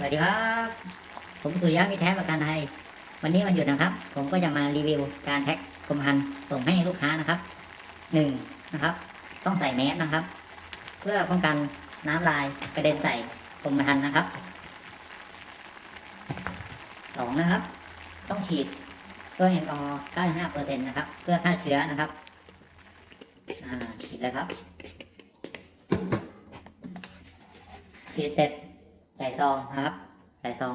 สวัสดีครับ ผมสุริยะมิแท้ประกันไทย วันนี้วันหยุดนะครับ ผมก็จะมารีวิวการแพ็คกรมพันส่งให้ลูกค้านะครับหนึ่งนะครับ ต้องใส่แมสนะครับ เพื่อป้องกันน้ำลายกระเด็นใส่กรมพันนะครับสองนะครับ ต้องฉีดด้วยแอลกอฮอล์95%นต์นะครับ เพื่อฆ่าเชื้อนะครับอ่าฉีดเลยครับฉีดเสร็จ ใส่ซองนะครับ ใส่ซอง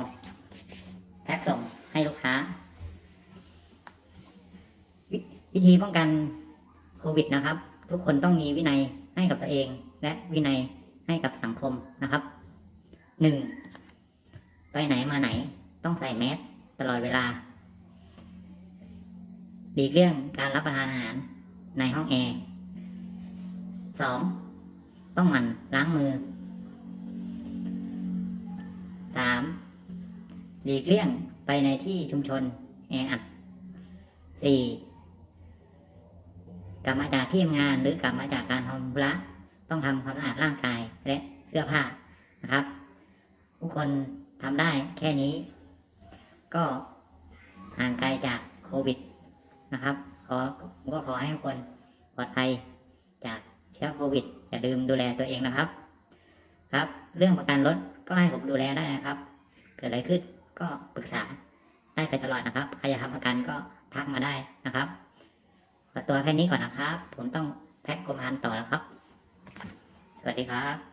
แพ็คส่งให้ลูกค้าววิธีป้องกันโควิดนะครับ ทุกคนต้องมีวินัยให้กับตัวเอง และวินัยให้กับสังคมนะครับหนึ่งไปไหนมาไหนต้องใส่แมสตลอดเวลาหลีกเลี่ยงการรับประทานอาหารในห้องแอร์สองต้องหมั่นล้างมือ หลีกเลี่ยงไปในที่ชุมชนแออัดสี่กลับมาจากที่ทำงานหรือกลับมาจากการทำธุระต้องทำความสะอาดร่างกายและเสื้อผ้านะครับ ทุกคนทำได้แค่นี้ ก็ห่างไกลจากโควิดนะครับขอผมก็ขอให้ทุกคนปลอดภัยจากเชื้อโควิดอย่าลืมดูแลตัวเองนะครับ ครับ เรื่องประกันรถก็ให้ผมดูแลได้นะครับ เกิดอะไรขึ้น ก็ปรึกษาได้ไปตลอดนะครับ ใครอยากทำประกันก็ทักมาได้นะครับขอตัวแค่นี้ก่อนนะครับ ผมต้องแพ็คกรมพันธุ์ต่อแล้วครับ สวัสดีครับ